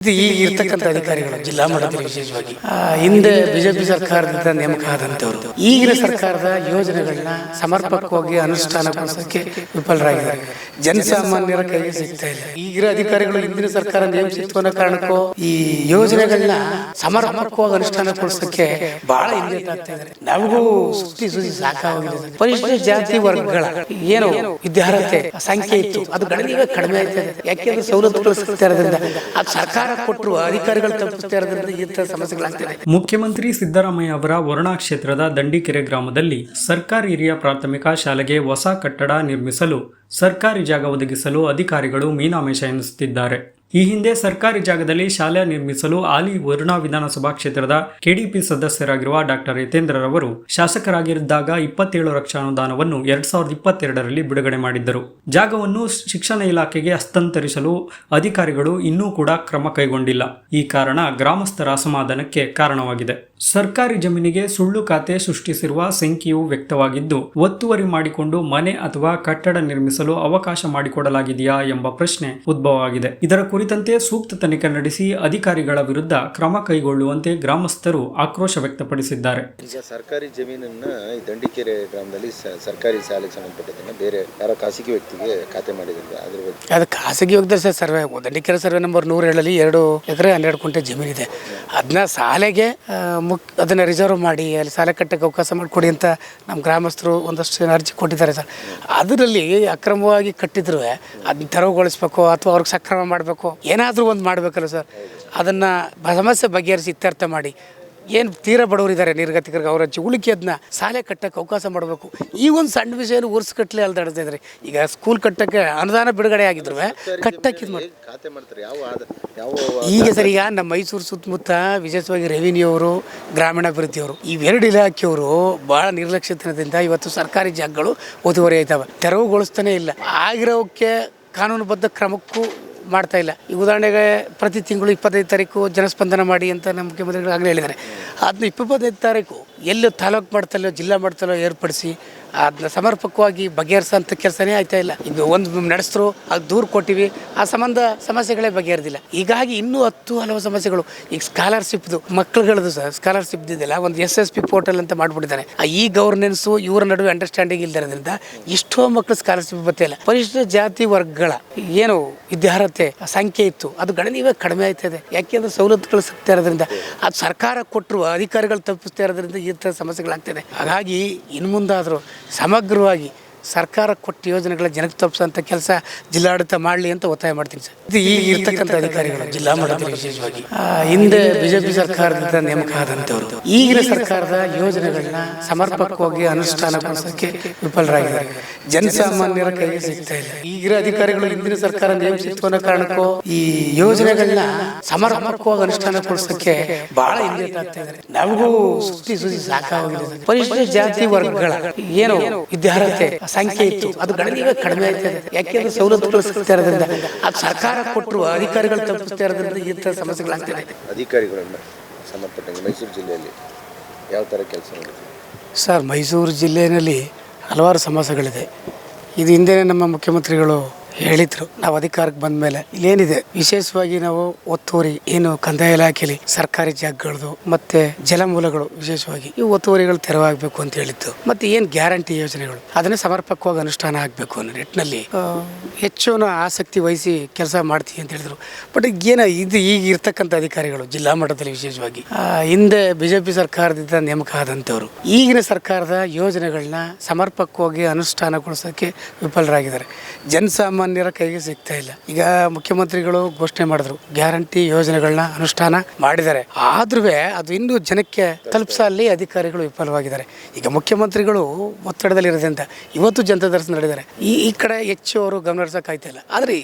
ಇದು ಇರ್ತಕ್ಕಂಥ ಅಧಿಕಾರಿಗಳು ಜಿಲ್ಲಾ ಮಟ್ಟದಲ್ಲಿ ವಿಶೇಷವಾಗಿ ಹಿಂದೆ ಬಿಜೆಪಿ ಸರ್ಕಾರದಿಂದ ನೇಮಕ ಆದಂತವರು ಈಗಿನ ಸರ್ಕಾರದ ಯೋಜನೆಗಳನ್ನ ಸಮರ್ಪಕವಾಗಿ ಅನುಷ್ಠಾನಗೊಳಿಸಕ್ಕೆ ವಿಫಲರಾಗಿದ್ದಾರೆ. ಜನಸಾಮಾನ್ಯರ ಕೈಗೆ ಸಿಗ್ತಾ ಇಲ್ಲ. ಈಗಿನ ಅಧಿಕಾರಿಗಳು ಹಿಂದಿನ ಸರ್ಕಾರ ನೇಮಿಸಿತ್ತು ಅನ್ನೋ ಕಾರಣಕ್ಕೂ ಈ ಯೋಜನೆಗಳನ್ನ ಸಮರ್ಪಕವಾಗಿ ಅನುಷ್ಠಾನಗೊಳಿಸಕ್ಕೆ ಬಹಳ ಹಿಂದೆ ನಮಗೂ ಸುತ್ತಿ ಸುದ್ದಿ ಸಾಕಾಗಿದೆ ಪರಿಶಿಷ್ಟ ಜಾತಿ ವರ್ಗಗಳ ಏನು ವಿದ್ಯಾರ್ಹತೆ ಸಂಖ್ಯೆ ಇತ್ತು. ಅದು ಗಣನೀಯ ಕಡಿಮೆ ಆಗ್ತಾ ಇದೆ. ಯಾಕೆಂದ್ರೆ ಸವಲತ್ತುಗಳು ಸಿಗ್ತಾ ಇರೋದ್ರಿಂದ? ಸರ್ಕಾರ ಕೊಟ್ಟರು, ಅಧಿಕಾರಿಗಳು ತಪ್ಪಿಸ್ತಾ ಇರೋದ್ರಿಂದ ಸಮಸ್ಯೆಗಳಾಗ್ತಿದೆ ಮುಖ್ಯಮಂತ್ರಿ ಸಿದ್ದರಾಮಯ್ಯ ಅವರ ವರುಣಾ ಕ್ಷೇತ್ರದ ದಂಡಿಕೆರೆ ಗ್ರಾಮದಲ್ಲಿ ಸರ್ಕಾರಿ ಹಿರಿಯ ಪ್ರಾಥಮಿಕ ಶಾಲೆಗೆ ಹೊಸ ಕಟ್ಟಡ ನಿರ್ಮಿಸಲು, ಸರ್ಕಾರಿ ಜಾಗ ಒದಗಿಸಲು ಅಧಿಕಾರಿಗಳು ಮೀನಾಮೇಷ ಎನಿಸುತ್ತಿದ್ದಾರೆ. ಈ ಹಿಂದೆ ಸರ್ಕಾರಿ ಜಾಗದಲ್ಲಿ ಶಾಲೆ ನಿರ್ಮಿಸಲು ಆಲಿ ವರುಣಾ ವಿಧಾನಸಭಾ ಕ್ಷೇತ್ರದ ಕೆಡಿಪಿ ಸದಸ್ಯರಾಗಿರುವ ಡಾಕ್ಟರ್ ಯತೇಂದ್ರರವರು ಶಾಸಕರಾಗಿದ್ದಾಗ ಇಪ್ಪತ್ತೇಳು ಲಕ್ಷ ಅನುದಾನವನ್ನು ಎರಡ್ ಸಾವಿರದ ಇಪ್ಪತ್ತೆರಡರಲ್ಲಿ ಬಿಡುಗಡೆ ಮಾಡಿದ್ದರು. ಜಾಗವನ್ನು ಶಿಕ್ಷಣ ಇಲಾಖೆಗೆ ಹಸ್ತಾಂತರಿಸಲು ಅಧಿಕಾರಿಗಳು ಇನ್ನೂ ಕೂಡ ಕ್ರಮ ಕೈಗೊಂಡಿಲ್ಲ. ಈ ಕಾರಣ ಗ್ರಾಮಸ್ಥರ ಅಸಮಾಧಾನಕ್ಕೆ ಕಾರಣವಾಗಿದೆ. ಸರ್ಕಾರಿ ಜಮೀನಿಗೆ ಸುಳ್ಳು ಖಾತೆ ಸೃಷ್ಟಿಸಿರುವ ಸಂಖ್ಯೆಯು ವ್ಯಕ್ತವಾಗಿದ್ದು ಒತ್ತುವರಿ ಮಾಡಿಕೊಂಡು ಮನೆ ಅಥವಾ ಕಟ್ಟಡ ನಿರ್ಮಿಸಲು ಅವಕಾಶ ಮಾಡಿಕೊಡಲಾಗಿದೆಯಾ ಎಂಬ ಪ್ರಶ್ನೆ ಉದ್ಭವವಾಗಿದೆ. ಇದರ ಕುರಿತಂತೆ ಸೂಕ್ತ ತನಿಖೆ ನಡೆಸಿ ಅಧಿಕಾರಿಗಳ ವಿರುದ್ಧ ಕ್ರಮ ಕೈಗೊಳ್ಳುವಂತೆ ಗ್ರಾಮಸ್ಥರು ಆಕ್ರೋಶ ವ್ಯಕ್ತಪಡಿಸಿದ್ದಾರೆ. ಈಗ ಸರ್ಕಾರಿ ಜಮೀನನ್ನ ಈ ದಂಡಿಕೆರೆ ಗ್ರಾಮದಲ್ಲಿ ಸ- ಸರ್ಕಾರಿ ಶಾಲೆಗೆ ಸಂಬಂಧಪಟ್ಟದನ್ನ ಬೇರೆ ಯಾರೋ ಖಾಸಗಿ ವ್ಯಕ್ತಿಗೆ ಖಾತೆ ಮಾಡಿದ್ದಾರೆ. ಅದ್ರ ಬಗ್ಗೆ. ಅದು ಖಾಸಗಿ ವ್ಯಕ್ತ ಸರ್ ಸರ್ವೆ ದಂಡಿಕೆರೆ ಸರ್ವೆ ನಂಬರ್ ನೂರ ಏಳಲ್ಲಿ ಎರಡು ಎಕರೆ ಹನ್ನೆರಡು ಕುಂಟೆ ಜಮೀನಿದೆ. ಅದನ್ನ ಶಾಲೆಗೆ ಮುಕ್ ಅದನ್ನು ರಿಸರ್ವ್ ಮಾಡಿ, ಅಲ್ಲಿ ಸಾಲ ಕಟ್ಟಕ್ಕೆ ಅವಕಾಶ ಮಾಡಿಕೊಡಿ ಅಂತ ನಮ್ಮ ಗ್ರಾಮಸ್ಥರು ಒಂದಷ್ಟು ಜನ ಅರ್ಜಿ ಕೊಟ್ಟಿದ್ದಾರೆ ಸರ್. ಅದರಲ್ಲಿ ಅಕ್ರಮವಾಗಿ ಕಟ್ಟಿದ್ರು ಅದನ್ನ ತೆರವುಗೊಳಿಸ್ಬೇಕು ಅಥವಾ ಅವ್ರಿಗೆ ಸಕ್ರಮ ಮಾಡಬೇಕು, ಏನಾದರೂ ಒಂದು ಮಾಡಬೇಕಲ್ಲ ಸರ್. ಅದನ್ನು ಸಮಸ್ಯೆ ಬಗೆಹರಿಸಿ ಇತ್ಯರ್ಥ ಮಾಡಿ. ಏನು ತೀರಾ ಬಡವರಿದ್ದಾರೆ ನಿರ್ಗತಿಕರಿಗೆ ಅವ್ರ ಉಳಿಕೆ ಅದನ್ನ ಶಾಲೆ ಕಟ್ಟಕ್ಕೆ ಅವಕಾಶ ಮಾಡಬೇಕು. ಈ ಒಂದು ಸಣ್ಣ ವಿಷಯನ ಉರ್ಸ್ಕಟ್ಲೆ ಅಲ್ದಾಡ್ತಾ ಇದ್ದಾರೆ ಈಗ ಸ್ಕೂಲ್ ಕಟ್ಟಕ್ಕೆ ಅನುದಾನ ಬಿಡುಗಡೆ ಆಗಿದ್ರು ಕಟ್ಟಕ್ಕೆ ಇದು ಈಗ ಸರ್ ಈಗ ನಮ್ಮ ಮೈಸೂರು ಸುತ್ತಮುತ್ತ ವಿಶೇಷವಾಗಿ ರೆವಿನ್ಯೂ ಅವರು ಗ್ರಾಮೀಣಾಭಿವೃದ್ಧಿಯವರು ಇವೆರಡು ಇಲಾಖೆಯವರು ಭಾಳ ನಿರ್ಲಕ್ಷ್ಯತನದಿಂದ ಇವತ್ತು ಸರ್ಕಾರಿ ಜಾಗಗಳು ಒತ್ತುವರಿ ಆಯ್ತವೆ ತೆರವುಗೊಳಿಸ್ತಾನೆ ಇಲ್ಲ. ಆಗಿರೋಕ್ಕೆ ಕಾನೂನುಬದ್ಧ ಕ್ರಮಕ್ಕೂ ಮಾಡ್ತಾ ಇಲ್ಲ. ಈ ಉದಾಹರಣೆಗೆ ಪ್ರತಿ ತಿಂಗಳು ಇಪ್ಪತ್ತೈದು ತಾರೀಕು ಜನಸ್ಪಂದನ ಮಾಡಿ ಅಂತ ನಮ್ಮ ಮುಖ್ಯಮಂತ್ರಿಗಳು ಆಗಲೇ ಹೇಳಿದ್ದಾರೆ. ಅದನ್ನ ಇಪ್ಪತ್ತೈದು ತಾರೀಕು ಎಲ್ಲೋ ತಾಲೂಕು ಮಟ್ಟದಲ್ಲೋ ಜಿಲ್ಲಾ ಮಟ್ಟದಲ್ಲೋ ಏರ್ಪಡಿಸಿ ಅದನ್ನ ಸಮರ್ಪಕವಾಗಿ ಬಗೆಹರಿಸೋಂಥ ಕೆಲಸನೇ ಆಯ್ತಾ ಇಲ್ಲ. ಇದು ಒಂದು ನಡೆಸಿದ್ರು ಅದು ದೂರು ಕೊಟ್ಟಿವಿ. ಆ ಸಂಬಂಧ ಸಮಸ್ಯೆಗಳೇ ಬಗೆಹರಿದಿಲ್ಲ. ಹೀಗಾಗಿ ಇನ್ನೂ ಹತ್ತು ಹಲವು ಸಮಸ್ಯೆಗಳು. ಈಗ ಸ್ಕಾಲರ್ಶಿಪ್ದು ಮಕ್ಕಳುಗಳದ್ದು ಸರ್ ಸ್ಕಾಲರ್ಶಿಪ್ ಇದೆಯಲ್ಲ, ಒಂದು ಎಸ್ ಎಸ್ ಪಿ ಪೋರ್ಟಲ್ ಅಂತ ಮಾಡ್ಬಿಟ್ಟಿದ್ದಾರೆ. ಆ ಈ ಗವರ್ನೆನ್ಸು ಇವರ ನಡುವೆ ಅಂಡರ್ಸ್ಟ್ಯಾಂಡಿಂಗ್ ಇಲ್ದಿರೋದ್ರಿಂದ ಎಷ್ಟೋ ಮಕ್ಕಳು ಸ್ಕಾಲರ್ಶಿಪ್ ಬತ್ತಿಲ್ಲ ಪರಿಶಿಷ್ಟ ಜಾತಿ ವರ್ಗಗಳ ಏನು ವಿದ್ಯಾರ್ಹತೆ ಸಂಖ್ಯೆ ಇತ್ತು, ಅದು ಗಣನೀಯವಾಗಿ ಕಡಿಮೆ ಆಯ್ತದೆ ಯಾಕೆಂದ್ರೆ ಸವಲತ್ತುಗಳು ಸಿಗ್ತಾ ಇರೋದ್ರಿಂದ, ಅದು ಸರ್ಕಾರ ಕೊಟ್ಟರು ಅಧಿಕಾರಿಗಳು ತಪ್ಪಿಸ್ತಾ ಇರೋದ್ರಿಂದ ಥರ ಸಮಸ್ಯೆಗಳಾಗ್ತಿದೆ. ಹಾಗಾಗಿ ಇನ್ನು ಮುಂದಾದರೂ ಸಮಗ್ರವಾಗಿ ಸರ್ಕಾರ ಕೊಟ್ಟ ಯೋಜನೆಗಳ ಜನಕ್ಕೆ ತಲುಪಿಸೋಂಥ ಕೆಲಸ ಜಿಲ್ಲಾಡಳಿತ ಮಾಡಲಿ ಅಂತ ಒತ್ತಾಯ ಮಾಡ್ತೀನಿ ಸರ್. ಇದು ಈಗ ಇರ್ತಕ್ಕಂಥ ಅಧಿಕಾರಿಗಳು. ಜಿಲ್ಲಾ ಮಟ್ಟದಲ್ಲಿ ವಿಶೇಷವಾಗಿ. ಹಿಂದೆ ಬಿಜೆಪಿ ಸರ್ಕಾರದಿಂದ ನೇಮಕ ಆದಂತವರು ಈಗಿನ ಸರ್ಕಾರದ ಯೋಜನೆಗಳನ್ನ ಸಮರ್ಪಕವಾಗಿ ಅನುಷ್ಠಾನಗೊಳಿಸಕ್ಕೆ ವಿಫಲರಾಗಿದ್ದಾರೆ. ಜನಸಾಮಾನ್ಯರ ಕೈಗೆ ಸಿಗ್ತಾ ಇಲ್ಲ. ಈಗಿನ ಅಧಿಕಾರಿಗಳು ಹಿಂದಿನ ಸರ್ಕಾರ ನೇಮಿಸಿತ್ತು ಅನ್ನೋ ಕಾರಣಕ್ಕೂ ಈ ಯೋಜನೆಗಳನ್ನ ಸಮರ್ಪಕವಾಗಿ ಅನುಷ್ಠಾನಗೊಳಿಸಕ್ಕೆ ಬಹಳ ಹಿಂದೆ ಇದ್ದಾರೆ ನಮಗೂ ಸುತ್ತಿ ಸುದ್ದಿ ಸಾಕಾಗಿದೆ ಪರಿಶಿಷ್ಟ ಜಾತಿ ವರ್ಗಗಳ ಏನು ವಿದ್ಯಾರ್ಹತೆ ಸಂಖ್ಯೆ ಇತ್ತು. ಅದು ಗಣನೀಯ ಕಡಿಮೆ ಆಯ್ತದೆ ಯಾಕೆಂದ್ರೆ ಸವಲತ್ತುಗಳು ಸಿಗ್ತಾ ಇರೋದ್ರಿಂದ ಅದು ಸರ್ಕಾರ ಕೊಟ್ಟರು ಅಧಿಕಾರಿಗಳು ತಪ್ಪಿಸ್ತಾ ಇರೋದ್ರಿಂದ ಈ ಥರ ಸಮಸ್ಯೆಗಳಾಗ್ತಿದೆ. ಅಧಿಕಾರಿಗಳನ್ನ ಸಂಬಂಧಪಟ್ಟಂಗೆ ಮೈಸೂರು ಜಿಲ್ಲೆಯಲ್ಲಿ ಯಾವ ಥರ ಕೆಲಸ ಸರ್ ಮೈಸೂರು ಜಿಲ್ಲೆಯಲ್ಲಿ ಹಲವಾರು ಸಮಸ್ಯೆಗಳಿದೆ. ಇದು ಹಿಂದೆ ನಮ್ಮ ಮುಖ್ಯಮಂತ್ರಿಗಳು ಹೇಳಿದ್ರು. ನಾವು ಅಧಿಕಾರಕ್ಕೆ ಬಂದ ಮೇಲೆ ಇಲ್ಲೇನಿದೆ. ವಿಶೇಷವಾಗಿ ನಾವು ಒತ್ತುವರಿ, ಏನು ಕಂದಾಯ ಇಲಾಖೆಯಲ್ಲಿ ಸರ್ಕಾರಿ ಜಾಗಗಳದು, ಮತ್ತೆ ಜಲಮೂಲಗಳು ವಿಶೇಷವಾಗಿ ಈ ಒತ್ತುವರಿಗಳು ತೆರವಾಗಬೇಕು ಅಂತ ಹೇಳಿದ್ದು ಮತ್ತೆ ಏನು ಗ್ಯಾರಂಟಿ ಯೋಜನೆಗಳು? ಅದನ್ನ ಸಮರ್ಪಕವಾಗಿ ಅನುಷ್ಠಾನ ಆಗಬೇಕು ಅನ್ನೋ ನಿಟ್ಟಿನಲ್ಲಿ ಹೆಚ್ಚು ಆಸಕ್ತಿ ವಹಿಸಿ ಕೆಲಸ ಮಾಡ್ತೀವಿ ಅಂತ ಹೇಳಿದ್ರು. ಬಟ್ ಏನ ಇದು ಈಗ ಇರ್ತಕ್ಕಂಥ ಅಧಿಕಾರಿಗಳು, ಜಿಲ್ಲಾ ಮಟ್ಟದಲ್ಲಿ ವಿಶೇಷವಾಗಿ ಹಿಂದೆ ಬಿಜೆಪಿ ಸರ್ಕಾರದಿಂದ ನೇಮಕ ಆದಂಥವ್ರು, ಈಗಿನ ಸರ್ಕಾರದ ಯೋಜನೆಗಳನ್ನ ಸಮರ್ಪಕವಾಗಿ ಅನುಷ್ಠಾನಗೊಳಿಸೋಕ್ಕೆ ವಿಫಲರಾಗಿದ್ದಾರೆ. ಜನಸಾಮಾನ್ಯರ ಕೈಗೆ ಸಿಗ್ತಾ ಇಲ್ಲ. ಈಗ ಮುಖ್ಯಮಂತ್ರಿಗಳು ಘೋಷಣೆ ಮಾಡಿದ್ರು, ಗ್ಯಾರಂಟಿ ಯೋಜನೆಗಳನ್ನ ಅನುಷ್ಠಾನ ಮಾಡಿದ್ದಾರೆ. ಆದ್ರೂ ಅದು ಇನ್ನೂ ಜನಕ್ಕೆ ತಲುಪಿಸಲ್ಲಿ ಅಧಿಕಾರಿಗಳು ವಿಫಲವಾಗಿದ್ದಾರೆ. ಈಗ ಮುಖ್ಯಮಂತ್ರಿಗಳು ಒತ್ತಡದಲ್ಲಿ ಇರೋದ್ರಿಂದ ಇವತ್ತು ಜನತಾ ದರ್ಶನ ನಡೆದಿದ್ದಾರೆ. ಈ ಈ ಕಡೆ ಹೆಚ್ಚು ಅವರು ಗಮನ ಹರಿಸೋಕೆ ಇಲ್ಲ. ಆದರೆ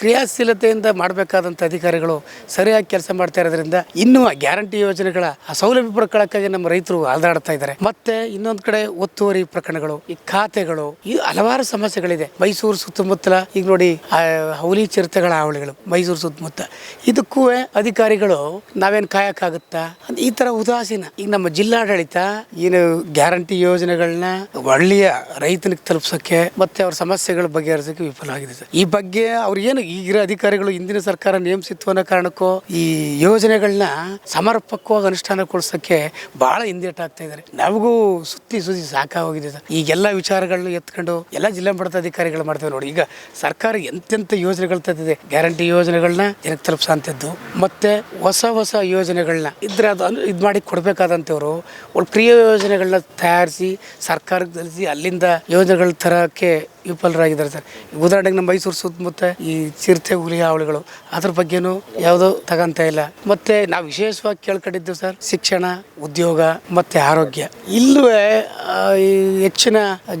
ಕ್ರಿಯಾಶೀಲತೆಯಿಂದ ಮಾಡಬೇಕಾದಂಥ ಅಧಿಕಾರಿಗಳು ಸರಿಯಾಗಿ ಕೆಲಸ ಮಾಡ್ತಾ ಇರೋದ್ರಿಂದ ಇನ್ನೂ ಗ್ಯಾರಂಟಿ ಯೋಜನೆಗಳ ಸೌಲಭ್ಯ ಪಡ್ಕೊಳ್ಳೋಕ್ಕಾಗಿ ನಮ್ಮ ರೈತರು ಅಲ್ದಾಡ್ತಾ ಇದ್ದಾರೆ. ಮತ್ತೆ ಇನ್ನೊಂದು ಕಡೆ ಒತ್ತುವರಿ ಪ್ರಕರಣಗಳು, ಈ ಖಾತೆಗಳು, ಈ ಹಲವಾರು ಸಮಸ್ಯೆಗಳಿದೆ. ಮೈಸೂರು ಸುತ್ತಮುತ್ತಲ, ಈಗ ನೋಡಿ ಹೌಲಿ ಚಿರತೆಗಳ ಹಾವಳಿಗಳು ಮೈಸೂರು ಸುತ್ತಮುತ್ತ. ಇದಕ್ಕೂ ಅಧಿಕಾರಿಗಳು ನಾವೇನು ಕಾಯಕ್ಕಾಗುತ್ತಾ? ಈ ತರ ಉದಾಸೀನ. ಈಗ ನಮ್ಮ ಜಿಲ್ಲಾಡಳಿತ ಏನು ಗ್ಯಾರಂಟಿ ಯೋಜನೆಗಳನ್ನ ಒಳ್ಳೆಯ ರೈತನಿಗೆ ತಲುಪಿಸೋಕೆ ಮತ್ತೆ ಅವ್ರ ಸಮಸ್ಯೆಗಳ ಬಗೆಹರಿಸೋಕೆ ವಿಫಲವಾಗಿದೆ ಸರ್. ಈ ಬಗ್ಗೆ ಅವ್ರು ಏನು ಈಗಿರೋ ಅಧಿಕಾರಿಗಳು ಹಿಂದಿನ ಸರ್ಕಾರ ನೇಮಿಸಿತ್ತು ಅನ್ನೋ ಕಾರಣಕ್ಕೂ ಈ ಯೋಜನೆಗಳನ್ನ ಸಮರ್ಪಕವಾಗಿ ಅನುಷ್ಠಾನಗೊಳಿಸೋಕ್ಕೆ ಭಾಳ ಹಿಂದೇಟಾಗ್ತಾ ಇದ್ದಾರೆ ನಮಗೂ ಸುತ್ತಿ ಸುದ್ದಿ ಸಾಕಾಗೋಗಿದೆ ಸರ್. ಈಗೆಲ್ಲ ವಿಚಾರಗಳನ್ನ ಎತ್ಕೊಂಡು ಎಲ್ಲ ಜಿಲ್ಲಾ ಮಟ್ಟದ ಅಧಿಕಾರಿಗಳು ಮಾಡ್ತೇವೆ ನೋಡಿ. ಈಗ ಸರ್ಕಾರ ಎಂತೆಂಥ ಯೋಜನೆಗಳು ತಂದಿದೆ ಗ್ಯಾರಂಟಿ ಯೋಜನೆಗಳನ್ನ ಜನಕ್ಕೆ ತಲುಪಿಸೋಂಥದ್ದು, ಮತ್ತೆ ಹೊಸ ಹೊಸ ಯೋಜನೆಗಳನ್ನ ಇದ್ರೆ ಅದು ಇದು ಮಾಡಿ ಕೊಡಬೇಕಾದಂಥವ್ರು ಒಳ್ಳೆ ಪ್ರಿಯ ಯೋಜನೆಗಳನ್ನ ತಯಾರಿಸಿ ಸರ್ಕಾರಕ್ಕೆ ತಲುಪಿಸಿ ಅಲ್ಲಿಂದ ಯೋಜನೆಗಳ ತರಕ್ಕೆ ವಿಫಲರಾಗಿದ್ದಾರೆ ಸರ್. ಉದಾಹರಣೆಗೆ ನಮ್ಮ ಮೈಸೂರು ಸುತ್ತಮುತ್ತ ಈ ಚಿರತೆ, ಹುಲಿ ಹಾವಳಿಗಳು, ಅದ್ರ ಬಗ್ಗೆನೂ ಯಾವುದೋ ತಗಂತ ಇಲ್ಲ. ಮತ್ತೆ ನಾವು ವಿಶೇಷವಾಗಿ ಕೇಳ್ಕೊಂಡಿದ್ದು ಸರ್, ಶಿಕ್ಷಣ, ಉದ್ಯೋಗ ಮತ್ತೆ ಆರೋಗ್ಯ. ಇಲ್ಲೂ ಈ ಹೆಚ್ಚಿನ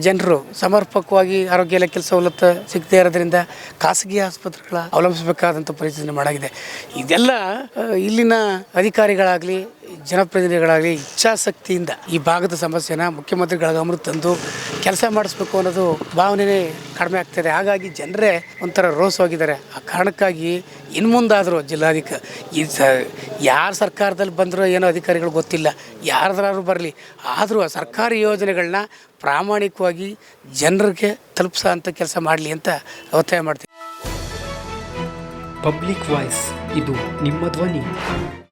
ಜನರು ಸಮರ್ಪಕವಾಗಿ ಆರೋಗ್ಯ ಇಲಾಖೆ ಸವಲತ್ತು ಸಿಗದೇ ಇರೋದ್ರಿಂದ ಖಾಸಗಿ ಆಸ್ಪತ್ರೆಗಳ ಅವಲಂಬಿಸಬೇಕಾದಂಥ ಪರಿಸ್ಥಿತಿ ಮಾಡಾಗಿದೆ ಇದೆಲ್ಲ ಇಲ್ಲಿನ ಅಧಿಕಾರಿಗಳಾಗಲಿ ಜನಪ್ರತಿನಿಧಿಗಳಾಗಲಿ ಇಚ್ಛಾಶಕ್ತಿಯಿಂದ ಈ ಭಾಗದ ಸಮಸ್ಯೆನ ಮುಖ್ಯಮಂತ್ರಿಗಳ ಗಮನ ತಂದು ಕೆಲಸ ಮಾಡಿಸ್ಬೇಕು ಅನ್ನೋದು ಭಾವನೆ ಕಡಿಮೆ ಆಗ್ತಿದೆ. ಹಾಗಾಗಿ ಜನರೇ ಒಂಥರ ರೋಸ್ ಹೋಗಿದ್ದಾರೆ. ಆ ಕಾರಣಕ್ಕಾಗಿ ಇನ್ನು ಮುಂದಾದರೂ ಜಿಲ್ಲಾಧಿಕ, ಈ ಸ, ಯಾರು ಸರ್ಕಾರದಲ್ಲಿ ಬಂದರೂ ಏನೋ ಅಧಿಕಾರಿಗಳು ಗೊತ್ತಿಲ್ಲ. ಯಾರ್ದಾರು ಬರಲಿ. ಆದರೂ ಆ ಸರ್ಕಾರಿ ಯೋಜನೆಗಳನ್ನ ಪ್ರಾಮಾಣಿಕವಾಗಿ ಜನರಿಗೆ ತಲುಪಿಸೋ ಅಂಥ ಕೆಲಸ ಮಾಡಲಿ ಅಂತ ಒತ್ತಾಯ ಮಾಡ್ತೀನಿ. ಪಬ್ಲಿಕ್ ವಾಯ್ಸ್, ಇದು ನಿಮ್ಮ ಧ್ವನಿ.